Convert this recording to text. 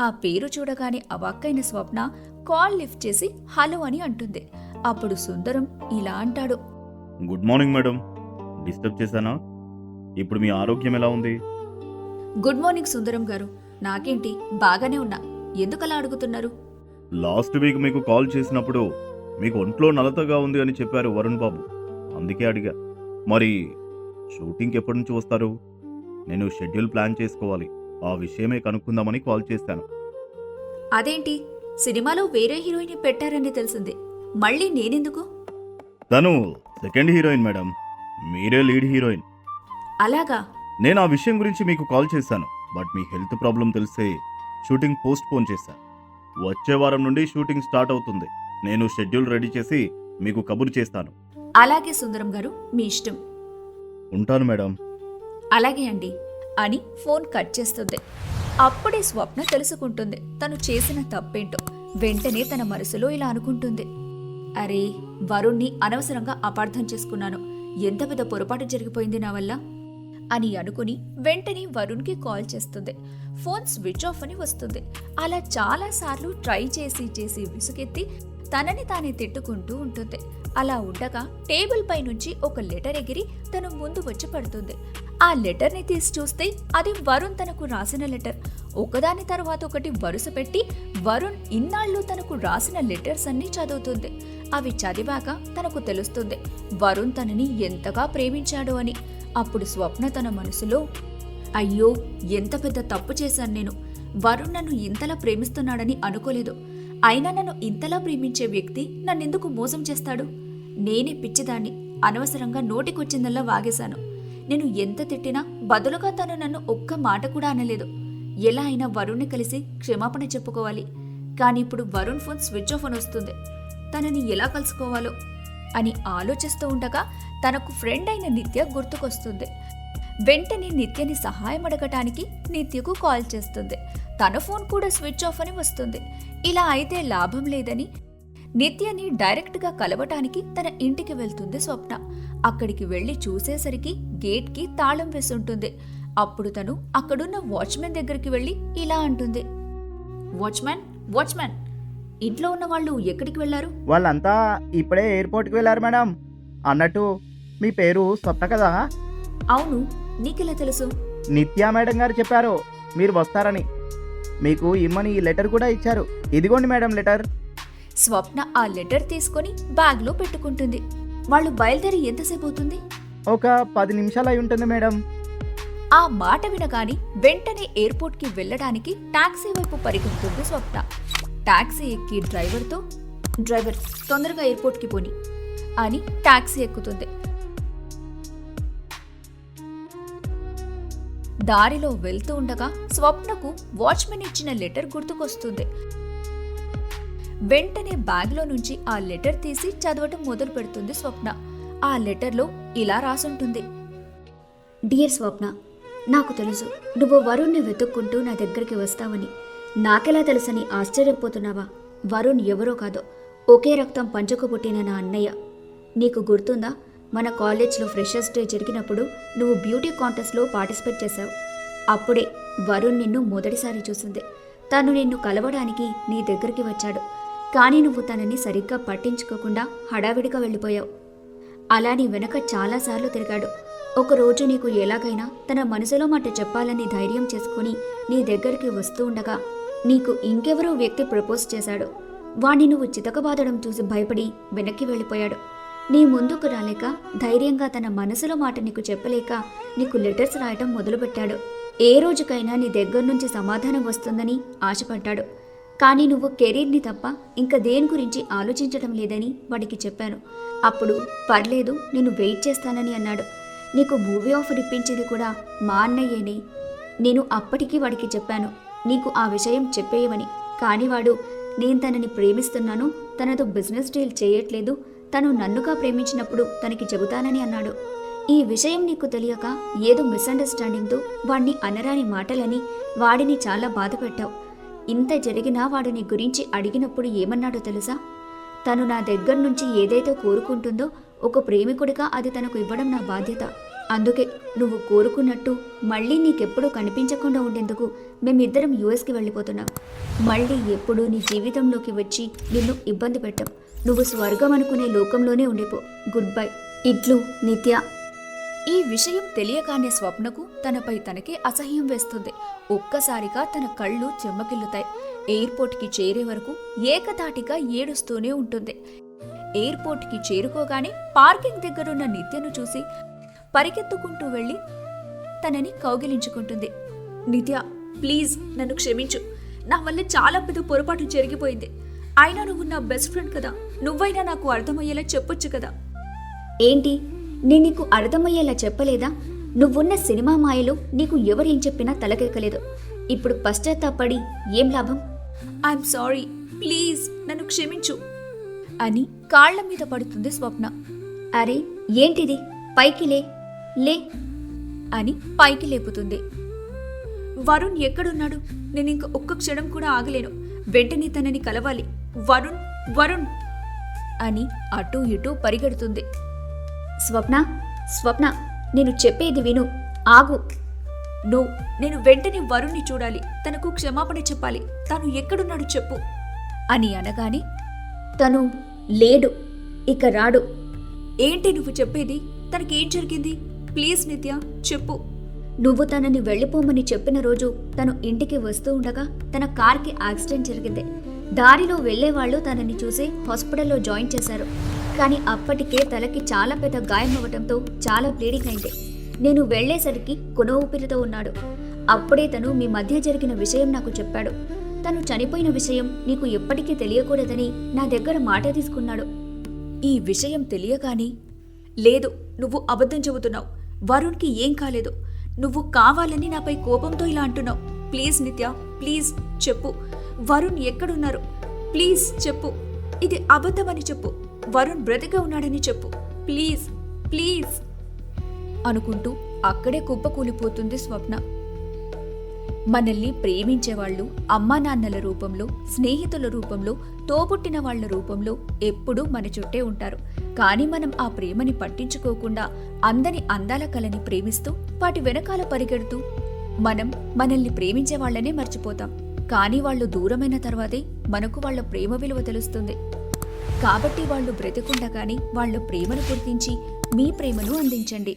ఆ పేరు చూడగానే అవాక్కైన స్వప్న కాల్ లిఫ్ట్ చేసి హలో అని అంటుంది. అప్పుడు సుందరం ఇలా అంటాడు. Good morning madam. డిస్టర్బ్ చేశానా? ఇప్పుడు మీ ఆరోగ్యం ఎలా ఉంది? గుడ్ మార్నింగ్ సుందరం గారు. నాకేంటి? బాగానే ఉన్నా. ఎందుకలా అడుగుతున్నారు? లాస్ట్ వీక్ మీకు కాల్ చేసినప్పుడు మీకు ఒంట్లో నలతగా ఉంది అని చెప్పారు వరుణ్ బాబు. అందుకే అడిగా. మరి షూటింగ్కి ఎప్పటి నుంచి వస్తారు? నేను షెడ్యూల్ ప్లాన్ చేసుకోవాలి. ఆ విషయమే కనుక్కుందామని కాల్ చేశాను. అదేంటి? సినిమాలో వేరే హీరోయిన్ పెట్టారని తెలిసింది. మళ్ళీ నేనెందుకు? తను సెకండ్ హీరోయిన్ మేడం. మీరే లీడ్ హీరోయిన్. అలాగా? నేను ఆ విషయం గురించి మీకు కాల్ చేశాను. బట్ మీ హెల్త్ ప్రాబ్లం తెలిసే షూటింగ్ పోస్ట్ పోన్ చేశాను వచ్చే వారం నుండి షూటింగ్ స్టార్ట్ అవుతుంది. నేను షెడ్యూల్ రెడీ చేసి మీకు కబురు చేస్తాను. అలాగే సుందరం గారు మీ ఇష్టం. ఉంటాను మేడం. అలాగే అండి. అని ఫోన్ కట్ చేస్తుంది. అప్పుడే స్వప్న తెలుసుకుంటుంది తను చేసిన తప్పేంటో. వెంటనే తన మనసులో ఇలా అనుకుంటుంది. అరే వరుణ్ణి అనవసరంగా అపార్థం చేసుకున్నాను. ఎంత పెద్ద పొరపాటు జరిగిపోయింది నా వల్ల? అని అనుకుని వెంటనే వరుణ్కి కాల్ చేస్తుంది. ఫోన్ స్విచ్ ఆఫ్ అని వస్తుంది. అలా చాలా సార్లు ట్రై చేసి చేసి విసుగెత్తి తనని తానే తిట్టుకుంటూ ఉంటుంది. అలా ఉండగా టేబుల్ పై నుంచి ఒక లెటర్ ఎగిరి తను ముందు వచ్చి పడుతుంది. ఆ లెటర్ని తీసి చూస్తే అది వరుణ్ తనకు రాసిన లెటర్. ఒకదాని తర్వాత ఒకటి వరుస పెట్టి వరుణ్ ఇన్నాళ్ళు తనకు రాసిన లెటర్స్ అన్ని చదువుతుంది. అవి చదివాక తనకు తెలుస్తుంది వరుణ్ తనని ఎంతగా ప్రేమించాడు అని. అప్పుడు స్వప్న తన మనసులో అయ్యో ఎంత పెద్ద తప్పు చేశాను నేను. వరుణ్ నన్ను ఇంతలా ప్రేమిస్తున్నాడని అనుకోలేదు. అయినా నన్ను ఇంతలా ప్రేమించే వ్యక్తి నన్నెందుకు మోసం చేస్తాడు? నేనే పిచ్చిదాన్ని అనవసరంగా నోటికొచ్చిందల్లా వాగేశాను. నేను ఎంత తిట్టినా బదులుగా తను నన్ను ఒక్క మాట కూడా అనలేదు. ఎలా అయినా వరుణ్ని కలిసి క్షమాపణ చెప్పుకోవాలి. కానీ ఇప్పుడు వరుణ్ ఫోన్ స్విచ్ ఆఫ్ అని వస్తుంది. తనని ఎలా కలుసుకోవాలో అని ఆలోచిస్తూ ఉండగా తనకు ఫ్రెండ్ అయిన నిత్య గుర్తుకొస్తుంది. వెంటనే నిత్యని సహాయం అడగటానికి నిత్యకు కాల్ చేస్తుంది. తన ఫోన్ కూడా స్విచ్ ఆఫ్ అని వస్తుంది. ఇలా అయితే లాభం లేదని నిత్యని డైరెక్ట్గా కలవటానికి తన ఇంటికి వెళ్తుంది స్వప్న. అక్కడికి వెళ్ళి చూసేసరికి గేట్కి తాళం వేసుంటుంది అప్పుడు తను అక్కడున్న వాచ్మెన్ దగ్గరికి వెళ్ళి ఇలా అంటుంది. వాచ్మెన్ వాచ్మెన్ ఇంట్లో ఉన్న వాళ్ళు ఎక్కడికి వెళ్ళారు వాళ్ళంతా ఇప్పుడే ఎయిర్పోర్ట్కి వెళ్ళారు మేడం. అన్నట్టు మీ పేరు స్వప్న కదా? అవును. నీకెలా తెలుసు? నిత్యా మేడం గారు చెప్పారు మీరు వస్తారని. మీకు ఇమ్మని ఈ లెటర్ కూడా ఇచ్చారు. ఇదిగోండి మేడం లెటర్. స్వప్న ఆ లెటర్ తీసుకొని బ్యాగ్లో పెట్టుకుంటుంది. వాళ్ళు బయలుదేరి ఎంతసేపు అవుతుంది? ఒక పది నిమిషాలు అయి ఉంటుంది మేడం. ఆ మాట వినగాని వెంటనే ఎయిర్పోర్ట్కి వెళ్ళడానికి టాక్సీ వైపు పరిగెడుతుంది స్వప్న. టాక్సీ ఎక్కి డ్రైవర్తో డ్రైవర్ తొందరగా ఎయిర్పోర్ట్కి పోని అని టాక్సీ ఎక్కుతుంది. దారిలో వెళ్తూ ఉండగా స్వప్నకు వాచ్మెన్ ఇచ్చిన లెటర్ గుర్తుకొస్తుంది. వెంటనే బ్యాగ్లో నుంచి ఆ లెటర్ తీసి చదవటం మొదలు పెడుతుంది స్వప్న. ఆ లెటర్లో ఇలా రాసుంటుంది. డియర్ స్వప్న నాకు తెలుసు. నువ్వు వరుణ్ని వెతుక్కుంటూ నా దగ్గరికి వస్తావని. నాకెలా తెలుసని ఆశ్చర్యపోతున్నావా? వరుణ్ ఎవరో కాదో. ఒకే రక్తం పంచుకు పుట్టిన నా అన్నయ్య. నీకు గుర్తుందా? మన కాలేజ్లో ఫ్రెషర్స్ డే జరిగినప్పుడు నువ్వు బ్యూటీ కాంటెస్ట్లో పార్టిసిపేట్ చేశావు. అప్పుడే వరుణ్ నిన్ను మొదటిసారి చూసింది. తను నిన్ను కలవడానికి నీ దగ్గరికి వచ్చాడు. కానీ నువ్వు తనని సరిగ్గా పట్టించుకోకుండా హడావిడిగా వెళ్ళిపోయావు. అలా నీ వెనక చాలాసార్లు తిరిగాడు. ఒకరోజు నీకు ఎలాగైనా తన మనసులో మాట చెప్పాలని ధైర్యం చేసుకుని నీ దగ్గరికి వస్తూ ఉండగా నీకు ఇంకెవరో వ్యక్తి ప్రపోజ్ చేశాడు. వాణ్ణి నువ్వు చితకబాదడం చూసి భయపడి వెనక్కి వెళ్ళిపోయాడు. నీ ముందుకు రాలేక ధైర్యంగా తన మనసులో మాట నీకు చెప్పలేక నీకు లెటర్స్ రాయటం మొదలుపెట్టాడు. ఏ రోజుకైనా నీ దగ్గర నుంచి సమాధానం వస్తుందని ఆశపడ్డాడు. కానీ నువ్వు కెరీర్ని తప్ప ఇంకా దేని గురించి ఆలోచించడం లేదని వాడికి చెప్పాను. అప్పుడు పర్లేదు నేను వెయిట్ చేస్తానని అన్నాడు. నీకు మూవీ ఆఫర్ ఇప్పించింది కూడా మా అన్నయ్యేనే. నేను అప్పటికి వాడికి చెప్పాను నీకు ఆ విషయం చెప్పేయమని. కానీ వాడు నేను తనని ప్రేమిస్తున్నాను తనతో బిజినెస్ డీల్ చేయట్లేదు తను నన్నుగా ప్రేమించినప్పుడు తనకి చెబుతానని అన్నాడు. ఈ విషయం నీకు తెలియక ఏదో మిస్అండర్స్టాండింగ్తో వాడిని అనరాని మాటలని వాడిని చాలా బాధ పెట్టావు ఇంత జరిగినా వాడు నీ గురించి అడిగినప్పుడు ఏమన్నాడో తెలుసా? తను నా దగ్గర నుంచి ఏదైతే కోరుకుంటుందో ఒక ప్రేమికుడిగా అది తనకు ఇవ్వడం నా బాధ్యత. అందుకే నువ్వు కోరుకున్నట్టు మళ్ళీ నీకెప్పుడూ కనిపించకుండా ఉండేందుకు మేమిద్దరం యుఎస్కి వెళ్ళిపోతున్నాం. మళ్ళీ ఎప్పుడూ నీ జీవితంలోకి వచ్చి నిన్ను ఇబ్బంది పెట్టం. నువ్వు స్వర్గం అనుకునే లోకంలోనే ఉండిపో. Good bye. ఇట్లు నిత్య. ఈ విషయం తెలియగానే స్వప్నకు తనపై తనకే అసహ్యం వేస్తుంది. ఒక్కసారిగా తన కళ్ళు చెమ్మకిల్లుతాయి ఎయిర్పోర్ట్కి చేరే వరకు ఏకతాటిగా ఏడుస్తూనే ఉంటుంది. ఎయిర్పోర్ట్కి చేరుకోగానే పార్కింగ్ దగ్గరున్న నిత్యను చూసి పరిగెత్తుకుంటూ వెళ్ళి తనని కౌగిలించుకుంటుంది. నిత్య ప్లీజ్ నన్ను క్షమించు. నా వల్ల చాలా పెద్ద పొరపాటు జరిగిపోయింది. అయినా నువ్వు నా బెస్ట్ ఫ్రెండ్ కదా. నువ్వైనా నాకు అర్థమయ్యేలా చెప్పొచ్చు కదా. ఏంటి? నేను నీకు అర్థమయ్యేలా చెప్పలేదా? నువ్వున్న సినిమా మాయలో నీకు ఎవరేం చెప్పినా తలకెక్కలేదు. ఇప్పుడు పశ్చాత్తాపడి ఏం లాభం? I'm sorry. ప్లీజ్ నన్ను క్షమించు. అని కాళ్ళ మీద పడుతుంది స్వప్న. అరే ఏంటిది? పైకి లే అని పైకి లేపుతుంది. వరుణ్ ఎక్కడున్నాడు? నేను ఇంక ఒక్క క్షణం కూడా ఆగలేను. వెంటనే తనని కలవాలి. వరుణ్ వరుణ్ అని అటూ ఇటూ పరిగెడుతుంది. స్వప్న స్వప్న నేను చెప్పేది విను. ఆగు. నో నేను వెంటనే వరుణ్ణి చూడాలి. తనకు క్షమాపణ చెప్పాలి. తను ఎక్కడున్నాడు చెప్పు అని అనగానే తను లేడు. ఇక రాడు. ఏంటి నువ్వు చెప్పేది? తనకేం జరిగింది? ప్లీజ్ నిత్య చెప్పు. నువ్వు తనని వెళ్ళిపోమని చెప్పిన రోజు తను ఇంటికి వస్తూ ఉండగా తన కార్కి యాక్సిడెంట్ జరిగింది. దారిలో వెళ్ళేవాళ్ళు తనని చూసి హాస్పిటల్లో జాయిన్ చేశారు. కానీ అప్పటికే తలకి చాలా పెద్ద గాయం అవ్వడంతో చాలా బ్లీడింగ్ అయింది. నేను వెళ్ళేసరికి కొన ఊపిరితో ఉన్నాడు. అప్పుడే తను మీ మధ్య జరిగిన విషయం నాకు చెప్పాడు. తను చనిపోయిన విషయం నీకు ఎప్పటికీ తెలియకూడదని నా దగ్గర మాట తీసుకున్నాడు. ఈ విషయం తెలియగానే లేదు నువ్వు అబద్ధం చెబుతున్నావు. వరుణ్కి ఏం కాలేదు. నువ్వు కావాలని నాపై కోపంతో ఇలా అంటున్నావు. ప్లీజ్ నిత్య ప్లీజ్ చెప్పు. వరుణ్ ఎక్కడున్నారు? ప్లీజ్ చెప్పు. ఇది అబద్ధమని చెప్పు. వరుణ్ బ్రతిగా ఉన్నాడని చెప్పు. ప్లీజ్ ప్లీజ్ అనుకుంటూ అక్కడే కుప్పకూలిపోతుంది స్వప్న. మనల్ని ప్రేమించేవాళ్ళు అమ్మా నాన్నల రూపంలో స్నేహితుల రూపంలో తోబుట్టిన వాళ్ళ రూపంలో ఎప్పుడూ మన చుట్టే ఉంటారు. కానీ మనం ఆ ప్రేమని పట్టించుకోకుండా అందని అందాల కలని ప్రేమిస్తూ వాటి వెనకాల పరిగెడుతూ మనం మనల్ని ప్రేమించే వాళ్ళనే మర్చిపోతాం. కానీ వాళ్ళు దూరమైన తర్వాతే మనకు వాళ్ళ ప్రేమ విలువ తెలుస్తుంది. కాబట్టి వాళ్ళు బ్రతికుండగానే వాళ్ళ ప్రేమను గుర్తించి మీ ప్రేమను అందించండి.